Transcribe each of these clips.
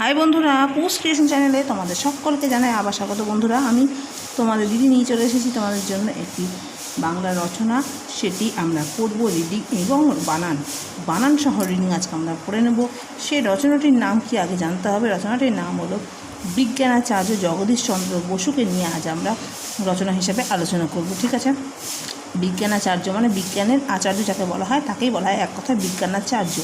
High বন্ধুরা post creation চ্যানেলে তোমাদের সকলকে জানাই আবার স্বাগত বন্ধুরা। আমি তোমাদের দিদি নিয়ে চলে এসেছি তোমাদের জন্য একটি বাংলা রচনা। সেটি আমরা পড়ব রিডিং এবং বানান। বানান সহ রিডিং আজকে আমরা পড়ে নেব। সেই রচনাটির নাম কি আগে জানতে হবে। রচনাটির নাম হলো বিজ্ঞানাচার্য জগদীশ চন্দ্র বসুকে নিয়ে আজ আমরা রচনা হিসেবে আলোচনা করব, ঠিক আছে? বিজ্ঞানাচার্য মানে বিজ্ঞানের আচার্য যাকে বলা হয়, তাকেই বলা হয় এক কথায় বিজ্ঞানাচার্য।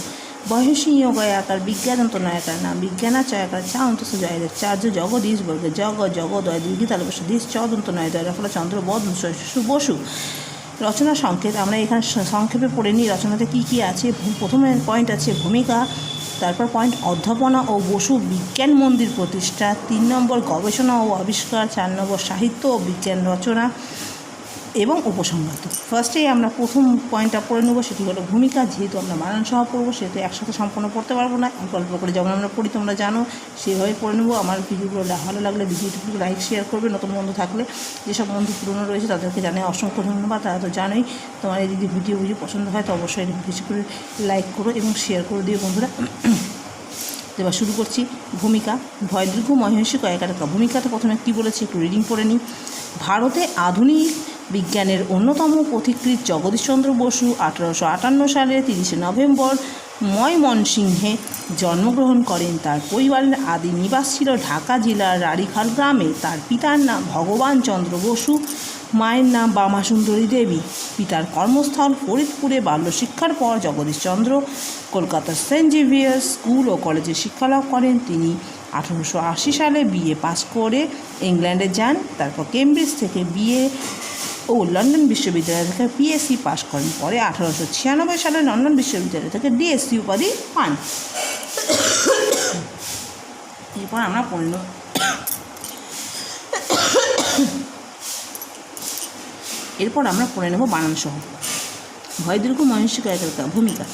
বিজ্ঞানাচয়াকার চা অন্তস্থ জয়ের চার্য জগদীশ বর্গে জগ জগদয় দীর্ঘিতাল বসু দীশ চদন্ত নয় দয় রফলা চন্দ্র, বদ বসু রচনা সংকেত, আমরা এখানে সংক্ষেপে পড়ে নিই, রচনাতে কী কী আছে প্রথমে পয়েন্ট আছে ভূমিকা, তারপর পয়েন্ট অধ্যাপনা ও বসু বিজ্ঞান মন্দির প্রতিষ্ঠা, তিন নম্বর গবেষণা ও আবিষ্কার, চার নম্বর সাহিত্য ও বিজ্ঞান রচনা এবং উপসংহার ফার্স্টেই আমরা প্রথম পয়েন্টটা পড়ে নেব, সেটি হলো ভূমিকা। যেহেতু আমরা বানান সহ পড়ব, সেহেতু একসাথে সম্পূর্ণ পড়তে পারব না। অল্প করে যেমন আমরা পড়ি, তোমরা জানো, সেভাবে পড়ে নেব। আমার ভিডিওগুলো ভালো লাগলে ভিডিওটি লাইক শেয়ার করবে। নতুন বন্ধু থাকলে যেসব বন্ধু পুরনো রয়েছে, তাদেরকে জানাই অসংখ্য ধন্যবাদ। তারা তো জানোই, তোমার যদি ভিডিও ভিডিও পছন্দ হয়, তো অবশ্যই বেশি করে লাইক করো এবং শেয়ার করে দিও বন্ধুরা। এবার শুরু করছি। ভূমিকা। ভয়, দীর্ঘ, মহিষী কয়েকাটা ভূমিকাতে প্রথমে কী বলেছে, একটু রিডিং করে নিই। ভারতে আধুনিক বিজ্ঞানের অন্যতম পথিকৃৎ জগদীশচন্দ্র বসু আঠারোশো আটান্ন সালের তিরিশে নভেম্বর ময়মনসিংহে জন্মগ্রহণ করেন। তার পরিবারের আদি নিবাস ছিল ঢাকা জেলার রাড়িখাল গ্রামে। তার পিতার নাম ভগবান চন্দ্র বসু, মায়ের নাম বামাসুন্দরী দেবী। পিতার কর্মস্থল ফরিদপুরে বাল্য শিক্ষার পর জগদীশচন্দ্র কলকাতার সেন্ট জেভিয়ার্স স্কুল ও কলেজে শিক্ষালাভ করেন। তিনি আঠারোশো আশি সালে বিএ পাস করে ইংল্যান্ডে যান, তারপর কেমব্রিজ থেকে বিএ ও লন্ডন বিশ্ববিদ্যালয় থেকে পিএসসি পাস করেন। পরে আঠারোশো ছিয়ানব্বই সালে লন্ডন বিশ্ববিদ্যালয় থেকে ডিএসসি উপাধি পান। এরপর আমরা পড়ে নেব এরপর আমরা পড়ে নেব বানান সহ ভয় দীর্ঘ মহিষী কয়েকতা ভূমিকা।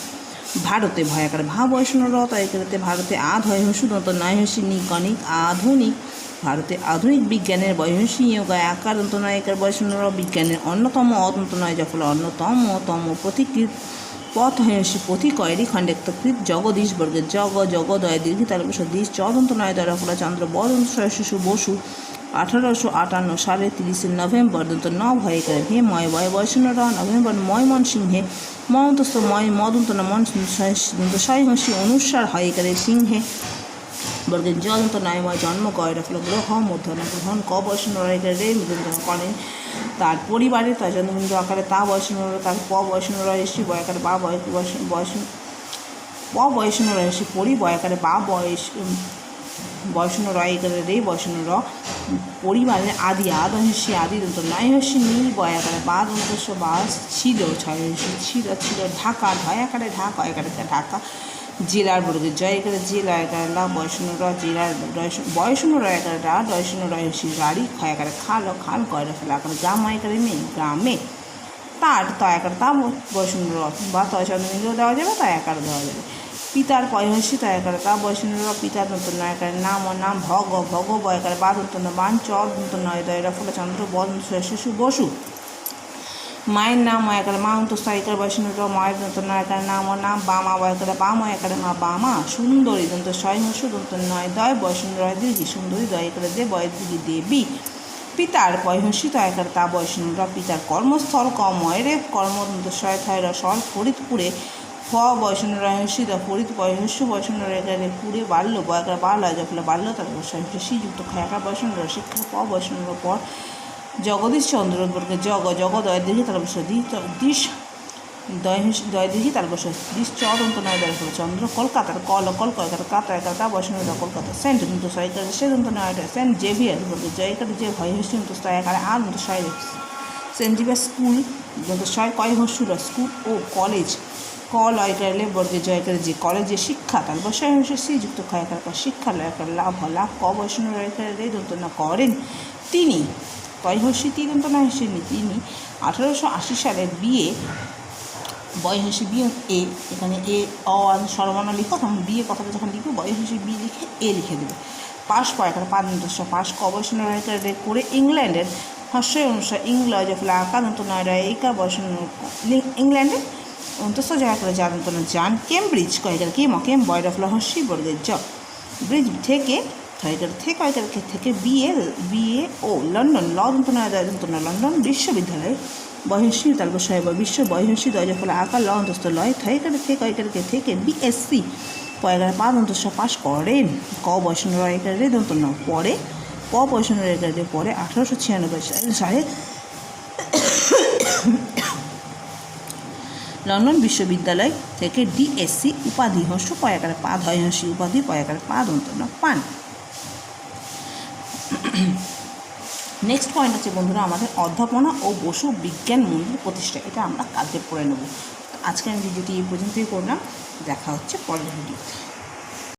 ভারতে ভয়াকার ভা বৈষ্ণব তয়কারতে ভারতে আধ হয় হসু দন্ত নয় হসি নিকনিক আধুনিক ভারতে আধুনিক বিজ্ঞানের বয়সী যোগায় আকার দন্ত নায়িকার বৈষ্ণব বিজ্ঞানের অন্যতম অদন্ত নয় যখন অন্যতম তম প্রতিকৃত পথ হয়সী পথি কয়েরি খণ্ডেক্তকৃত জগদীশ বর্গের জগ, জগদয় দীর্ঘি তালবস দীশ চদন্ত নয় দরফলা চন্দ্র বদন্ত শিশু বসু আঠারোশো আটান্ন সালে তিরিশে নভেম্বর দন্ত ন ভয়ে করে ভে ময় বয় বয়সনর নভেম্বর ময়মন সিংহে মহন্তস্থ ময় মদন্ত মন সহিংসী অনুসার হয়ে করে সিংহে। বর্গের জদন্ত নয়ময় জন্ম কয় রাখল গ্রহ মধ্যন গ্রহণ, ক বয়সন রয়ে রে মৃত্যুঞ্জন করেন। তার পরিবারে তার জন্মবিন্দু আকারে তা বয়সন তার প বয়সন রয়েছি বয়াকারে বা বয়স বয়স প বয়সন রয়েছি পরি বয়াকারে বা বয়স বয়সন রয় করে রে বয়সন র পরিবারের আদি আদ আদহস্যি আদি দন্ত নয়হস্যি নীল বয়াকারে বা দন্তস্য বাস ছিল ছয় ছয়হস্যি ছিল ছিল ঢাকা ঢয়াকারে ঢাকা একারে ঢাকা। জেলার বর্গে জয় একারে জেলা একারে লা বয়সন র জেলার বয়সন র একারে রা দয়সন রয়সি রাড়ি ক্ষয় একারে খাল খাল কয়রা ফেলা একারে গ্রাম একারে মেয়ে, গ্রামে। তার, ত একার তা বয়সন র, বা তয় চন্দ্রবিন্দু দেওয়া যাবে, তা একার দেওয়া যাবে। পিতার পয়হসি তা একারে তা বয়সন র, পিতার নতুন নয় নয়কারে নাম ও নাম ভগ ভগ বয়কারে বা দন্ত বান চ দন্ত নয় দয়রা ফলে চন্দ্র বদ শিশু বসু। মায়ের নাম ময়াকারে মা অন্তস্থ একার বৈষ্ণব মায়ের দন্ত নয়কার নাম ও নাম বামা বয়কারে বা ময়াকারে মা বামা সুন্দরী, দন্ত স্বয়ংস দন্ত নয়, দয় বৈষ্ণব রয় দীর্ঘি সুন্দরী, দয় একারে দে, বয় দীর্ঘি দেবী। পিতার পয়হসি তয়কার তা বৈষ্ণব পিতার কর্মস্থল কময়রে কর্মদন্ত শয় থয়রা সল ফরিদপুরে ফ বৈষ্ণব রহস্যি দা ফরিদ পয়হস্য বৈষ্ণব রেখারে পুরে বাল্য বয়কার বাল্য যফলে বাল্য, তার শ্রীযুক্ত খয়াকার বৈষ্ণব শিক্ষা, প বৈষ্ণব পর জগদীশ চন্দ্র বর্গে জগ জগদয় দীর্ঘি তার বসে দিশ তার বসে দিশ চদন্ত নয়, দয় চন্দ্র, কলকাতার কল কল কলকাতার কাতা একাতা বৈষ্ণব কলকাতা, সেন্ট কিন্তু সয়কার সে দন্ত, নয় সেন্ট জেভিয়ার জয়কার যে ভয় হস্য কিন্তু স্তয়াকারে আর মতো শয় সেন্ট জেভিয়ার স্কুল, দন্ত শয় কয় হস্যুর স্কুল, ও, কলেজ, ক, লয় করলে বর্গে, জয়, করে যে কলেজে শিক্ষা, তার বসায় হচ্ছে শ্রীযুক্ত ক্ষয় করার শিক্ষা, লয় লাভ লাভ ক, বৈষ্ণব রয় করে রে দন্ত, না করেন তিনি তিরন্ত নয়সিনী তিনি আঠারোশো আশি সালে বিয়ে বয়সী বিয়ে এ, এখানে এ, অ সর্বনা লিখো, তখন বিয়ে কথাটা যখন লিখবে বয়সী বি লিখে এ লিখে দেবে। পাশ পয়কার পাঁচ দশ পাশ কবসন করে ইংল্যান্ডের হর্ষয় অনুসার ইংল্যান্ড ফলে আকাদন্ত নয় এইকা বসন ইংল্যান্ডে অন্তস্থ জায়গা করে জানতো না যান কেমব্রিজ কয়েকার কেম কেম বয়রফলা হর্ষি বর্গের জ ব্রিজ থেকে থেকে কয়কার থেকে বিএ বিএ ও লন্ডন ল যন্ত্রণা যন্ত্রণা লন্ডন বিশ্ববিদ্যালয় বয়সী তারপর সাহেব বিশ্ব বয়সী দরজা ফলে আকার ল অন্তস্থ লয় থয়কার থেকে কয়কার থেকে বিএসসি পয়গারে পাঁচ অন্তস্থ পাশ করেন। ক বয়সন রয়কারে দন্তন্য পরে, ক বয়সন রয়কারে পরে আঠারোশো ছিয়ানব্বই সালে লন্ডন বিশ্ববিদ্যালয় থেকে ডিএসসি উপাধি হস্য পয়াকারে পা ধয়হসী উপাধি পয়াকারে পা দন্তন্য পান। নেক্সট পয়েন্ট আছে বন্ধুরা, আমাদের অধ্যাপনা ও বসু বিজ্ঞান মন্দির প্রতিষ্ঠা। এটা আমরা কালকে পড়ে নেব। আজকে আমি ভিডিওটি এই পর্যন্তই করলাম। দেখা হচ্ছে পরের ভিডিওতে।